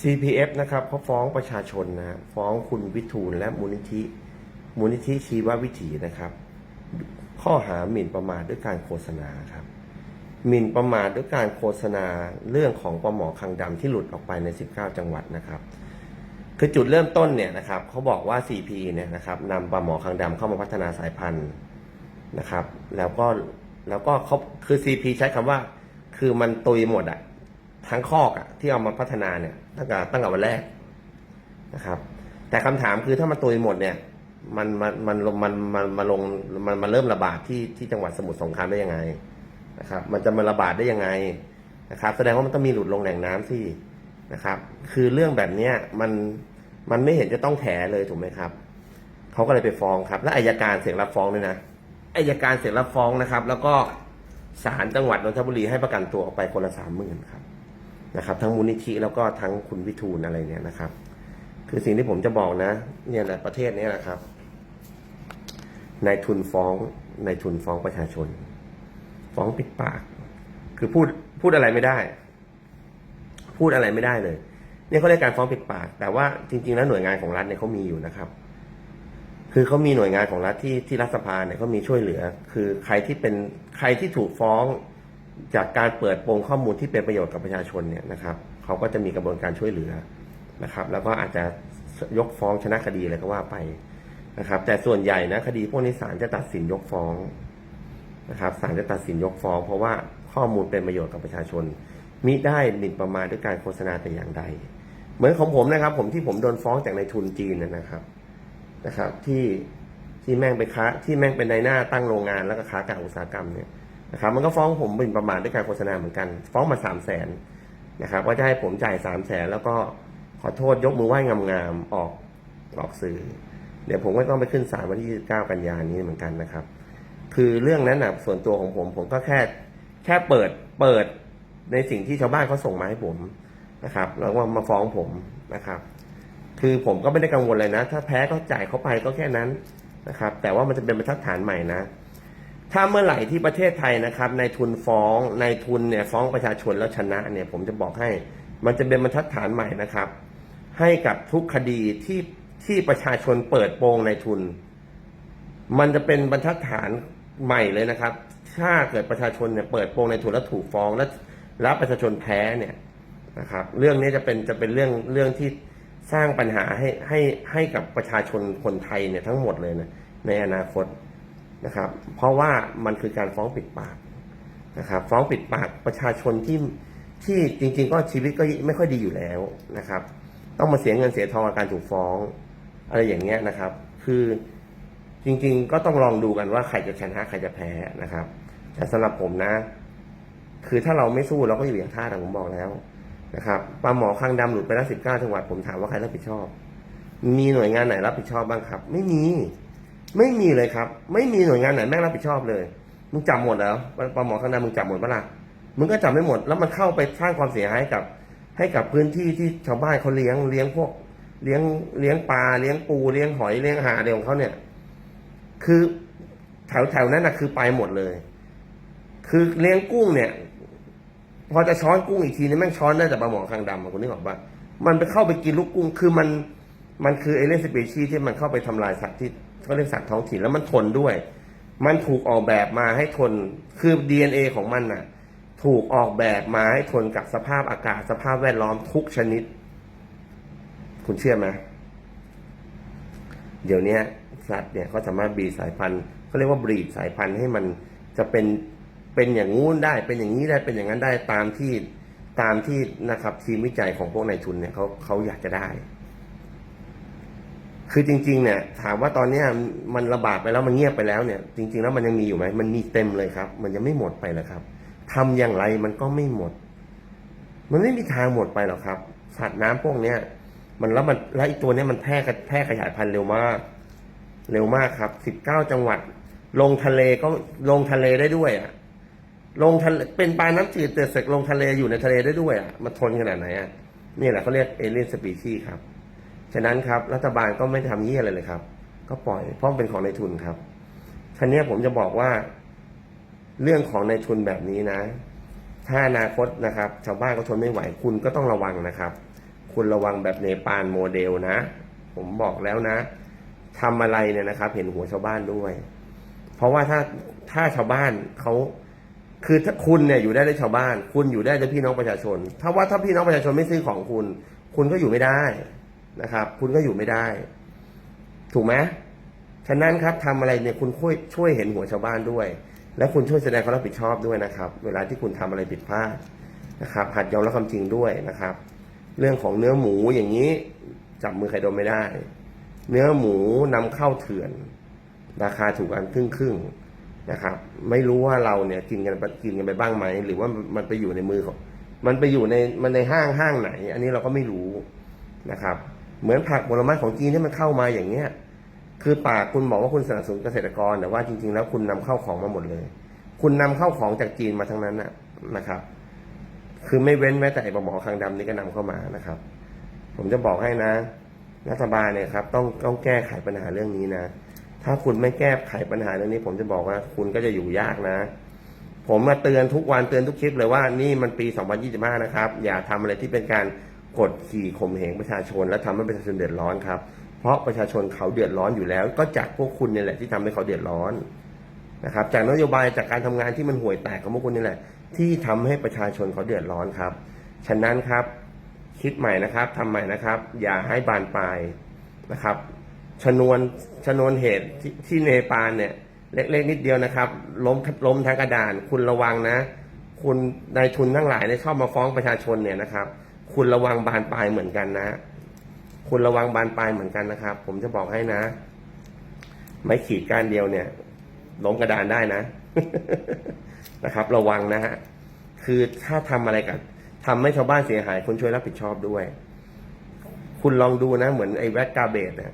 CPF นะครับเขาฟ้องประชาชนนะฟ้องคุณวิทูลและมูลนิธิ มูลนิธิชีววิถีนะครับ ข้อหาหมิ่นประมาทด้วยการโฆษณาครับหมิ่นประมาทด้วยการโฆษณาเรื่องของปลาหมอคังดำที่หลุดออกไปใน 19 จังหวัดนะครับ คือจุดเริ่มต้นเนี่ยนะครับเขาบอกว่า CP เนี่ยนะครับนำปลาหมอคังดำเข้ามาพัฒนาสายพันธุ์นะครับ แล้วก็แล้วก็เขาคือ CP ใช้คำว่า คือมันตุยหมดอะ ทั้งคอกอะที่เอามาพัฒนาเนี่ยตั้งแต่ตั้งแต่วันแรกนะครับ แต่คำถามคือถ้ามันตุยหมดเนี่ย มันมันมันมันมันมาลงมันมาเริ่มระบาดที่ที่จังหวัดสมุทรสงครามได้ยังไงนะครับ มันจะมาระบาดได้ยังไงนะครับ แสดงว่ามันต้องมีหลุดลงแหล่งน้ำสินะครับ คือเรื่องแบบเนี้ยมันมันไม่เห็นจะต้องแถเลยถูกไหมครับเขาก็เลยไปฟ้องครับ และอายการเสียงรับฟ้องด้วยนะอายการเสียงรับฟ้องนะครับ แล้วก็ศาลจังหวัดนนทบุรีให้ประกันตัวออกไปคนละสามหมื่นครับ นะครับ ทั้งมูลนิธิแล้วก็ทั้งคุณวิทูลอะไรเนี่ยนะครับ คือสิ่งที่ผมจะบอกนะ เนี่ยแหละประเทศนี้แหละครับนายทุนฟ้องนายทุนฟ้องประชาชน ฟ้องปิดปาก คือพูดพูดอะไรไม่ได้ พูดอะไรไม่ได้เลย เนี่ยเขาเรียกการฟ้องปิดปาก แต่ว่าจริง ๆ แล้วหน่วยงานของรัฐเนี่ยเขามีอยู่นะครับ คือเขามีหน่วยงานของรัฐที่ที่รัฐสภาเนี่ยเขามีช่วยเหลือ คือใครที่เป็นใครที่ถูกฟ้อง จากการเปิดโปงข้อมูลที่เป็นประโยชน์กับประชาชนเนี่ยนะครับเขาก็จะมีกระบวนการช่วยเหลือนะครับ แล้วก็อาจจะยกฟ้องชนะคดีอะไรก็ว่าไปนะครับ แต่ส่วนใหญ่นะคดีพวกนี้ศาลจะตัดสินยกฟ้องนะครับศาลจะตัดสินยกฟ้อง เพราะว่าข้อมูลเป็นประโยชน์กับประชาชนมิได้หมิ่นประมาทด้วยการโฆษณาแต่อย่างใด เหมือนของผมนะครับ ผมที่ผมโดนฟ้องจากในทุนจีนนะครับนะครับ ที่ที่แม่งไปค้าที่แม่งเป็นในหน้าตั้งโรงงานแล้วก็ค้ากากอุตสาหกรรมเนี่ย นะครับมันก็ฟ้องผมหมิ่นประมาทด้วยการโฆษณาเหมือนกัน ฟ้องมาสามแสนนะครับว่าจะให้ผมจ่ายสามแสนแล้วก็ขอโทษยกมือไหว้งามๆออกออกสื่อ เดี๋ยวผมก็ต้องไปขึ้นศาลวันที่ 29 กันยานนี้เหมือนกันนะครับ คือเรื่องนั้นนะส่วนตัวของผม ผมก็แค่แค่เปิดเปิดในสิ่งที่ชาวบ้านเขาส่งมาให้ผมนะครับ แล้วก็มาฟ้องผมนะครับ คือผมก็ไม่ได้กังวลเลยนะ ถ้าแพ้ก็จ่ายเขาไปก็แค่นั้นนะครับ แต่ว่ามันจะเป็นบรรทัดฐานใหม่นะ ถ้าเมื่อไหร่ที่ประเทศไทยนะครับในทุนฟ้องในทุนเนี่ยฟ้องประชาชนแล้วชนะเนี่ยผมจะบอกให้มันจะเป็นบรรทัดฐานใหม่นะครับ ให้กับทุกคดีที่ที่ประชาชนเปิดโปงในทุน มันจะเป็นบรรทัดฐานใหม่เลยนะครับ ถ้าเกิดประชาชนเนี่ยเปิดโปงในทุนแล้วถูกฟ้องแล้วแล้วประชาชนแพ้เนี่ยนะครับ เรื่องนี้จะเป็นจะเป็นเรื่องเรื่องที่สร้างปัญหาให้ให้ให้กับประชาชนคนไทยเนี่ยทั้งหมดเลยนะในอนาคต นะครับ เพราะว่ามันคือการฟ้องปิดปากนะครับ ฟ้องปิดปากประชาชนที่ที่จริง ๆ ก็ชีวิตก็ไม่ค่อยดีอยู่แล้วนะครับ ต้องมาเสียเงินเสียทองกับการถูกฟ้อง อะไรอย่างเงี้ยนะครับ คือจริง ๆ ก็ต้องลองดูกันว่าใครจะชนะใครจะแพ้นะครับ แต่สำหรับผมนะ คือถ้าเราไม่สู้เราก็อยู่อย่างท่าแต่ผมบอกแล้วนะครับปลาหมอคางดำหลุดไปแล้วสิบเก้าจังหวัดผมถามว่าใครรับผิดชอบ มีหน่วยงานไหนรับผิดชอบบ้างครับ ไม่มี ไม่มีเลยครับ ไม่มีหน่วยงานไหนแม่งรับผิดชอบเลย มึงจับหมดแล้วปลาหมอคางดำมึงจับหมดปะล่ะมึงก็จับไม่หมด แล้วมันเข้าไปสร้างความเสียหายให้กับ ให้กับพื้นที่ที่ชาวบ้านเขาเลี้ยงเลี้ยงพวก เลี้ยงเลี้ยงปลาเลี้ยงปูเลี้ยงหอยเลี้ยงหาอะไรของเขาเนี่ย คือแถวแถวนั้นนะคือไปหมดเลย คือเลี้ยงกุ้งเนี่ย พอจะช้อนกุ้งอีกทีนี่แม่งช้อนได้แต่ปลาหมอคางดำคุณนึกออกปะมันไปเข้าไปกินลูกกุ้ง คือมันมันคือเอเลนสปีชีที่มันเข้าไปทำลายสัตว์ที่ เขาเรียกสัตว์ท้องถิ่นแล้วมันทนด้วย มันถูกออกแบบมาให้ทนคือ DNA ของมันน่ะ ถูกออกแบบมาให้ทนกับสภาพอากาศสภาพแวดล้อมทุกชนิด คุณเชื่อไหมเดี๋ยวนี้สัตว์เนี่ยเขาสามารถบีสายพันธุ์เขาเรียกว่าบีดสายพันธุ์ให้มันจะเป็นเป็นอย่างงู้นได้ เป็นอย่างนี้ได้เป็นอย่างนั้นได้ตามที่ตามที่นะครับทีมวิจัยของพวกนายทุนเนี่ยเขาเขาอยากจะได้ คือจริงๆเนี่ยถามว่าตอนเนี้ยมันระบาดไปแล้วมันเงียบไปแล้วเนี่ย จริง ๆ แล้วมันยังมีอยู่ไหมมันมีเต็มเลยครับ มันยังไม่หมดไปเลยครับทำอย่างไรมันก็ไม่หมด มันไม่มีทางหมดไปหรอกครับสัตว์น้ำพวกเนี้ยมันแล้วมันแล้วไอ้ตัวเนี้ยมันแพร่แพร่ขยายพันธุ์เร็วมาก เร็วมากครับสิบเก้าจังหวัด ลงทะเลก็ลงทะเลได้ด้วยอะลงทะเลเป็นปลาน้ำจืดแต่เสกลงทะเลอยู่ในทะเลได้ด้วยอะมันทนขนาดไหนอะนี่แหละเขาเรียกเอเลียนสปีชีส์ครับ ฉะนั้นครับรัฐบาลก็ไม่ทำเยี่ยอะไรเลยครับ ก็ปล่อยเพราะเป็นของในทุนครับทีนี้ผมจะบอกว่า เรื่องของในทุนแบบนี้นะ ถ้าอนาคตนะครับ ชาวบ้านก็ทนไม่ไหวคุณก็ต้องระวังนะครับ คุณระวังแบบเนปาลโมเดลนะ ผมบอกแล้วนะทำอะไรเนี่ยนะครับ เห็นหัวชาวบ้านด้วย เพราะว่าถ้าถ้าชาวบ้านเขาคือถ้าคุณเนี่ยอยู่ได้ด้วยชาวบ้าน คุณอยู่ได้ด้วยพี่น้องประชาชน ถ้าว่าถ้าพี่น้องประชาชนไม่ซื้อของคุณ คุณก็อยู่ไม่ได้ นะครับ คุณก็อยู่ไม่ได้ ถูกไหมฉะนั้นครับทำอะไรเนี่ยคุณช่วยช่วยเห็นหัวชาวบ้านด้วย และคุณช่วยแสดงความรับผิดชอบด้วยนะครับ เวลาที่คุณทำอะไรผิดพลาดนะครับ หัดยอมรับความจริงด้วยนะครับ เรื่องของเนื้อหมูอย่างนี้จับมือใครโดมไม่ได้ เนื้อหมูนำเข้าเถื่อน ราคาถูกกันครึ่งครึ่งนะครับ ไม่รู้ว่าเราเนี่ยกินกันกินกันไปบ้างไหม หรือว่ามันไปอยู่ในมือของ มันไปอยู่ในมันในห้างห้างไหน อันนี้เราก็ไม่รู้นะครับ เหมือนผักผลไม้ของจีนที่มันเข้ามาอย่างเงี้ย คือปากคุณบอกว่าคุณสนับสนุนเกษตรกรแต่ว่าจริง ๆ แล้วคุณนำเข้าของมาหมดเลย คุณนำเข้าของจากจีนมาทั้งนั้นนะนะครับ คือไม่เว้นแม้แต่ไอ้ปลาหมอคางดำนี่ก็นำเข้ามานะครับ ผมจะบอกให้นะรัฐบาลเนี่ยครับ ต้องต้องแก้ไขปัญหาเรื่องนี้นะถ้าคุณไม่แก้ไขปัญหาเรื่องนี้ ผมจะบอกว่าคุณก็จะอยู่ยากนะ ผมมาเตือนทุกวันเตือนทุกคลิปเลยว่านี่มันปี 2025 นะครับ อย่าทำอะไรที่เป็นการ กดขี่ข่มเหงประชาชน และทำให้ประชาชนเดือดร้อนครับ เพราะประชาชนเขาเดือดร้อนอยู่แล้ว ก็จากพวกคุณเนี่ยแหละที่ทำให้เขาเดือดร้อนนะครับ จากนโยบายจากการทำงานที่มันห่วยแตกของพวกคุณนี่แหละ ที่ทำให้ประชาชนเขาเดือดร้อนครับ ฉะนั้นครับ คิดใหม่นะครับทำใหม่นะครับ อย่าให้บานปลายนะครับชนวนชนวนเหตุที่ที่เนปาลเนี่ย เล็กๆนิดเดียวนะครับล้มล้มทางกระดาน คุณระวังนะ คุณนายทุนทั้งหลายเนี่ยชอบมาฟ้องประชาชนเนี่ยนะครับ คุณระวังบานปลายเหมือนกันนะ คุณระวังบานปลายเหมือนกันนะครับ ผมจะบอกให้นะ ไม้ขีดก้านเดียวเนี่ยล้มกระดานได้นะ นะครับ ระวังนะฮะคือถ้าทำอะไรกันทำให้ชาวบ้านเสียหายคุณช่วยรับผิดชอบด้วย คุณลองดูนะ เหมือนไอ้แวดกาเบตเนี่ย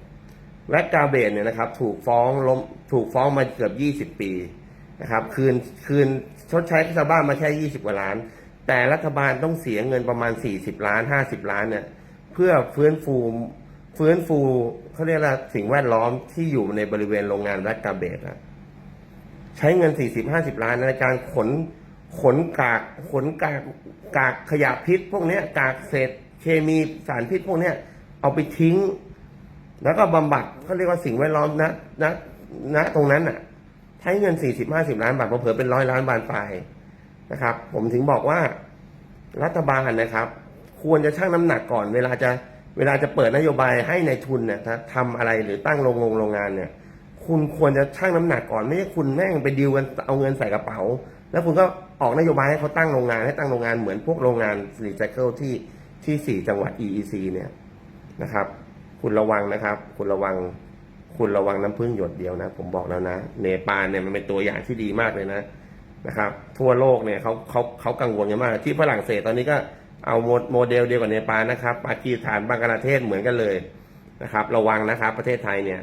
แวดกาเบตเนี่ยนะครับ ถูกฟ้องล้มถูกฟ้องมาเกือบยี่สิบปีนะครับ คืนคืนชดใช้ให้ชาวบ้านมาแค่ยี่สิบกว่าล้าน แต่รัฐบาลต้องเสียเงินประมาณสี่สิบล้านห้าสิบล้านเนี่ยเพื่อฟื้นฟูฟื้นฟูเขาเรียกว่าสิ่งแวดล้อมที่อยู่ในบริเวณโรงงานแวดกาเบตอะใช้เงิน 40 50 ล้านในการขนขนกากขนกากกากขยะพิษ พวกนี้กากเศษเคมีสารพิษพวกนี้เอาไปทิ้ง แล้วก็บำบัดเขาเรียกว่าสิ่งแวดล้อมนะนะนะตรงนั้นอะ ใช้เงิน 40 50 ล้านบาทเผลอเป็นร้อยล้านบาทไป นะครับ ผมถึงบอกว่ารัฐบาลนะครับ ควรจะชั่งน้ำหนักก่อน เวลาจะเวลาจะเปิดนโยบายให้ในทุนเนี่ยทำอะไรหรือตั้งโรงงโรงงานเนี่ย คุณควรจะชั่งน้ำหนักก่อนไม่ใช่คุณแม่งไปดีลกันเอาเงินใส่กระเป๋า แล้วคุณก็ออกนโยบายให้เขาตั้งโรงงานให้ตั้งโรงงานเหมือนพวกโรงงานรีไซเคิลที่ที่สี่จังหวัด EEC เนี่ยนะครับ คุณระวังนะครับ คุณระวัง คุณระวังน้ำพึ่งหยดเดียวนะ ผมบอกแล้วนะ เนปาลเนี่ยมันเป็นตัวอย่างที่ดีมากเลยนะ นะครับทั่วโลกเนี่ยเขาเขาเขากังวลกันมาก ที่ฝรั่งเศสตอนนี้ก็เอาโมโมเดลเดียวกับเนปาลนะครับปากีสถานบังกลาเทศเหมือนกันเลยนะครับ ระวังนะครับ ประเทศไทยเนี่ย